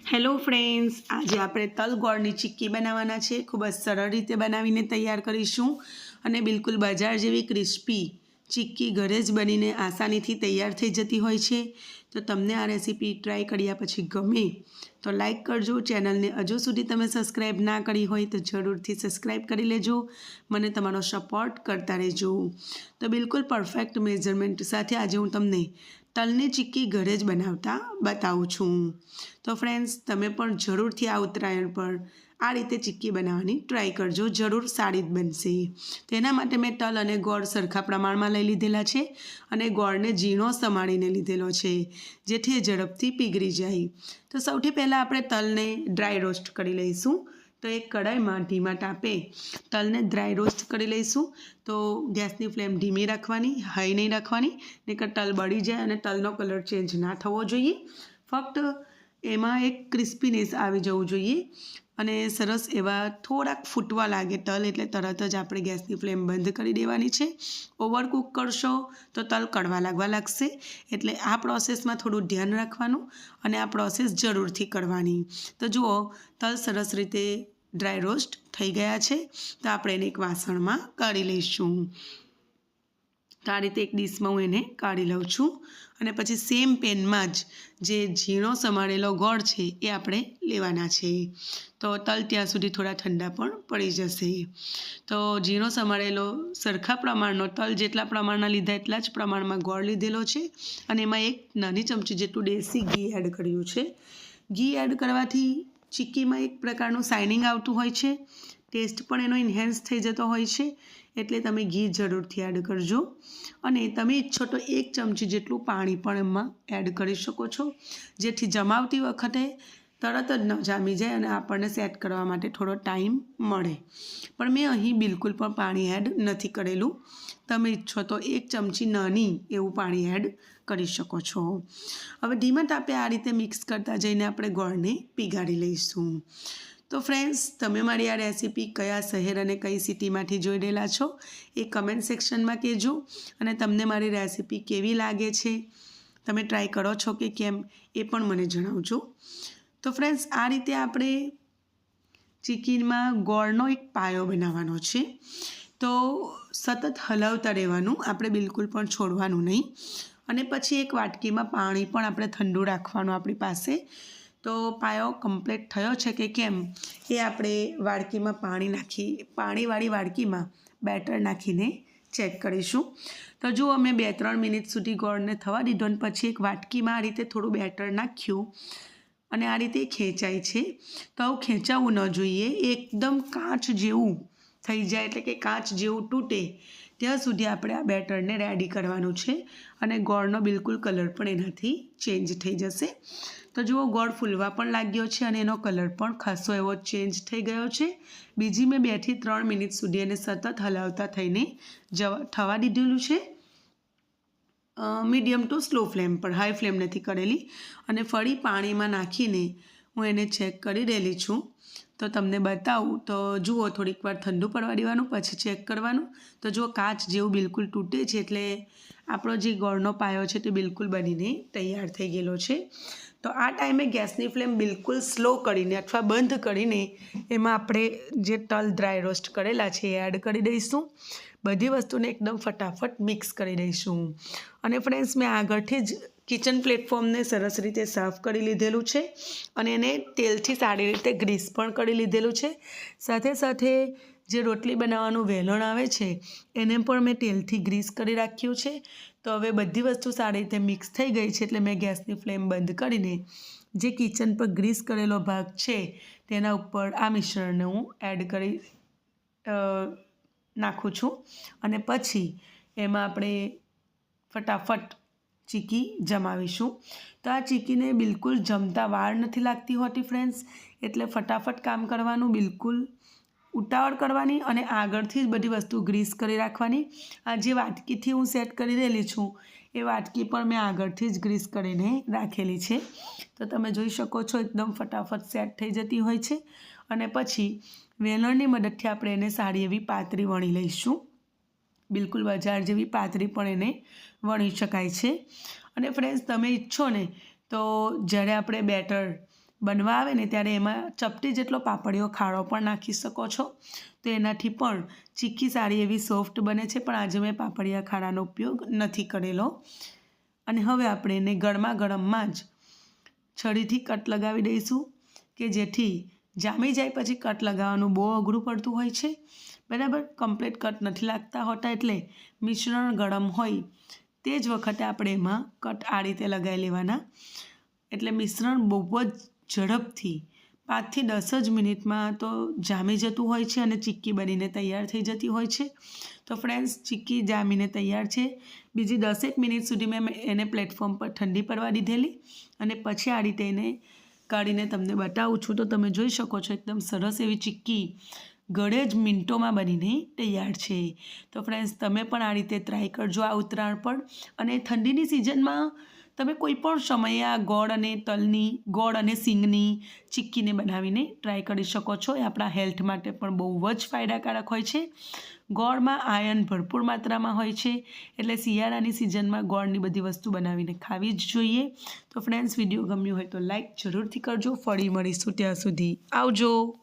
Hello friends, આજે આપણે તલ ગોળની ચીક્કી બનાવવાના છે. ખૂબ જ સરળ રીતે બનાવીને તૈયાર કરીશું અને બિલકુલ બજાર જેવી ક્રિસ્પી ચીક્કી ઘરે જ બનીને આસાનીથી તૈયાર થઈ જતી હોય છે. તો તમને આ રેસીપી ટ્રાય કર્યા પછી ગમે તો લાઈક કરજો. ચેનલને હજુ સુધી તમે સબસ્ક્રાઈબ ના કરી હોય તો જરૂરથી સબસ્ક્રાઈબ કરી લેજો. મને તમારો સપોર્ટ કરતા રહેજો. તો બિલકુલ પરફેક્ટ મેઝરમેન્ટ સાથે આજે હું તમને તલની ચીક્કી ઘરે જ બનાવતા બતાવું છું. તો ફ્રેન્ડ્સ, તમે પણ જરૂરથી આ ઉત્તરાયણ પર આ રીતે ચીક્કી બનાવવાની ટ્રાય કરજો. જરૂર સારી જ બનશે તેના માટે મેં તલ અને ગોળ સરખા પ્રમાણમાં લઈ લીધેલા છે અને ગોળને ઝીણો સમાડીને લીધેલો છે, જેથી એ ઝડપથી પીગળી જાય. તો સૌથી પહેલાં આપણે તલને ડ્રાય રોસ્ટ કરી લઈશું. તો એક કઢાઈમાં ધીમા તાપે તલને ડ્રાય રોસ્ટ કરી લઈશું. તો ગેસની ફ્લેમ ધીમી રાખવાની, હાઈ નહીં રાખવાની નહીં તલ બળી જાય અને તલનો કલર ચેન્જ ના થવો જોઈએ. ફક્ત એમાં એક ક્રિસ્પીનેસ આવી જવું જોઈએ. અને સરસ એવા થોડાક ફૂટવા લાગે તલ એટલે તરત જ આપણે ગેસની ફ્લેમ બંધ કરી દેવાની છે. ઓવરકુક કરશો તો તલ કડવા લાગવા લાગશે. એટલે આ પ્રોસેસમાં થોડું ધ્યાન રાખવાનું અને આ પ્રોસેસ જરૂરથી કરવાની. તો જુઓ, તલ સરસ રીતે ડ્રાય રોસ્ટ થઈ ગયા છે. તો આપણે એને એક વાસણમાં કાઢી લઈશું. તો આ રીતે એક ડીશમાં હું એને કાઢી લઉં છું. અને પછી સેમ પેનમાં જ જે ઝીણો સમારેલો ગોળ છે એ આપણે લેવાના છે. તો તલ ત્યાં સુધી થોડા ઠંડા પણ પડી જશે. તો ઝીણો સમારેલો સરખા પ્રમાણનો તલ જેટલા પ્રમાણના લીધા એટલા જ પ્રમાણમાં ગોળ લીધેલો છે. અને એમાં એક નાની ચમચી જેટલું દેશી ઘી એડ કર્યું છે. ઘી એડ કરવાથી ચીક્કીમાં એક પ્રકારનું શાઇનિંગ આવતું હોય છે. ટેસ્ટ પણ એનો ઇન્હેન્સ થઈ જતો હોય છે, એટલે તમે ઘી જરૂરથી એડ કરજો. અને તમે ઈચ્છો તો એક ચમચી જેટલું પાણી પણ એમાં એડ કરી શકો છો. જેથી જમાવતી વખતે તરત જ ન જામી જાય અને આપણને સેટ કરવા માટે થોડો ટાઈમ મળે. પણ મેં અહીં બિલકુલ પણ પાણી એડ નથી કરેલું. તમે ઈચ્છો તો એક ચમચી નાની એવું પાણી એડ કરી શકો છો. હવે ધીમા તાપે આ રીતે મિક્સ કરતા જઈને આપણે ગોળને પીગાળી લઈશું. તો ફ્રેન્ડ્સ તમે મારી આ રેસીપી કયા શહેર અને કઈ સિટીમાંથી જોઈ રહેલા છો એ કમેન્ટ સેક્શનમાં કહેજો અને તમને મારી રેસીપી કેવી લાગે છે તમે ટ્રાય કરો છો કે કેમ એ પણ મને જણાવજો. તો ફ્રેન્ડ્સ આ રીતે આપણે ચિકીનમાં ગોળનો એક પાયો બનાવવાનો છે. તો સતત હલાવતા રહેવાનું, આપણે બિલકુલ પણ છોડવાનું નહીં. અને પછી એક વાટકીમાં પાણી પણ આપણે ઠંડુ રાખવાનું આપણી પાસે. તો પાયો કમ્પ્લીટ થયો છે કે કેમ? એ આપણે વાડકીમાં પાણી નાખી, પાણીવાળી વાડકીમાં બેટર નાખીને ચેક કરીશું. તો જુઓ, અમે બે ત્રણ મિનિટ સુધી ગોળને થવા દીધો અને પછી એક વાટકીમાં આ રીતે થોડું બેટર નાખ્યું અને આ રીતે ખેંચાય છે. તો આવું ખેંચાવવું ન જોઈએ, એકદમ કાચ જેવું થઈ જાય, એટલે કે કાચ જેવું તૂટે. ત્યાં સુધી આપણે આ બેટરને રેડી કરવાનું છે અને ગોળનો બિલકુલ કલર પણ એનાથી ચેન્જ થઈ જશે. તો જુઓ, ગોળ ફૂલવા પણ લાગ્યો છે અને એનો કલર પણ ખાસો એવો ચેન્જ થઈ ગયો છે. બીજી મેં બેથી ત્રણ મિનિટ સુધી એને સતત હલાવતા થઈને જવા, થવા દીધેલું છે. મીડિયમ ટુ સ્લો ફ્લેમ પર, હાઈ ફ્લેમ નથી કરેલી અને ફરી પાણીમાં નાખીને હું એને ચેક કરી રહેલી છું. તો તમને બતાવું, તો જુઓ થોડીક વાર ઠંડુ પડવા દેવાનું, પછી ચેક કરવાનું. તો જુઓ કાચ જેવું બિલકુલ તૂટે છે, એટલે આપણો જે ગોળનો પાયો છે તે બિલકુલ બનીને તૈયાર થઈ ગયેલો છે. તો આ ટાઈમે ગેસની ફ્લેમ બિલકુલ સ્લો કરીને અથવા બંધ કરીને એમાં આપણે જે તલ ડ્રાય રોસ્ટ કરેલા છે એ એડ કરી દઈશું. બધી વસ્તુને એકદમ ફટાફટ મિક્સ કરી દઈશું. અને ફ્રેન્ડ્સ, મેં આગળથી જ કિચન પ્લેટફોર્મને સરસ રીતે સાફ કરી લીધેલું છે અને એને તેલથી સારી રીતે ગ્રીસ પણ કરી લીધેલું છે. સાથે સાથે જે રોટલી બનાવવાનું વેલણ આવે છે, એને પણ મેં તેલથી ગ્રીસ કરી રાખ્યું છે. તો હવે બધી વસ્તુ સારી રીતે મિક્સ થઈ ગઈ છે એટલે મેં ગેસની ફ્લેમ બંધ કરીને જે કિચન પર ગ્રીસ કરેલો ભાગ છે તેના ઉપર આ મિશ્રણને હું એડ કરી નાખું છું. અને પછી એમાં આપણે ફટાફટ ચીકી જમાવીશું. તો આ ચીકીને બિલકુલ જમતા વાર નથી લાગતી હોતી ફ્રેન્ડ્સ. એટલે ફટાફટ કામ કરવાનું, બિલકુલ ઉતાવળ કરવાની અને આગળથી જ બધી વસ્તુ ગ્રીસ કરી રાખવાની. આ જે વાટકીથી હું સેટ કરી રહેલી છું, એ વાટકી પણ મેં આગળથી જ ગ્રીસ કરીને રાખેલી છે. તો તમે જોઈ શકો છો, એકદમ ફટાફટ સેટ થઈ જતી હોય છે. અને પછી વેલણની મદદથી આપણે એને સારી એવી પાતળી વણી લઈશું. બિલકુલ બજાર જેવી પાતળી પણ એને વણી શકાય છે. અને ફ્રેન્ડ્સ તમે ઈચ્છો ને તો જ્યારે આપણે બેટર બનવા આવે ને ત્યારે એમાં ચપટી જેટલો પાપડીઓ ખાડો પણ નાખી શકો છો. તો એનાથી પણ ચીક્કી સારી એવી સોફ્ટ બને છે, પણ આજે મેં પાપડિયા ખાડાનો ઉપયોગ નથી કરેલો. અને હવે આપણે એને ગરમા ગરમમાં જ છરીથી કટ લગાવી દઈશું કે જેથી જામી જાય પછી કટ લગાવવાનું બહુ અઘરું પડતું હોય છે. બરાબર? કમ્પ્લીટ કટ નથી લાગતા હોતા એટલે મિશ્રણ ગરમ હોય તે જ વખતે આપણે એમાં કટ આ રીતે લગાવી લેવાના. એટલે મિશ્રણ બહુ જ ઝડપથી પાંચથી દસ જ મિનિટમાં તો જામી જતું હોય છે અને ચીક્કી બનીને તૈયાર થઈ જતી હોય છે. તો ફ્રેન્ડ્સ ચીક્કી જામીને તૈયાર છે. બીજી દસેક મિનિટ સુધી મેં એને પ્લેટફોર્મ પર ઠંડી પડવા દીધેલી અને પછી આ રીતે એને કાઢીને તમને બતાવું છું. તો તમે જોઈ શકો છો, એકદમ સરસ એવી ચીક્કી ગળે જ મિનિટોમાં બનીને તૈયાર છે. તો ફ્રેન્ડ્સ તમે પણ આ રીતે ટ્રાય કરજો આ ઉત્તરાયણ પર. અને ઠંડીની સિઝનમાં તમે કોઈ પણ સમયે આ ગોળ અને તલની, ગોળ અને સિંગની ચીક્કીને બનાવીને ટ્રાય કરી શકો છો. એ આપણા હેલ્થ માટે પણ બહુ જ ફાયદાકારક હોય છે. ગોળમાં આયર્ન ભરપૂર માત્રામાં હોય છે. એટલે શિયાળાની સિઝનમાં ગોળની બધી વસ્તુ બનાવીને ખાવી જ જોઈએ. તો ફ્રેન્ડ્સ વીડિયો ગમ્યું હોય તો લાઈક જરૂરથી કરજો. ફરી મળીશું ત્યાં સુધી. આવજો.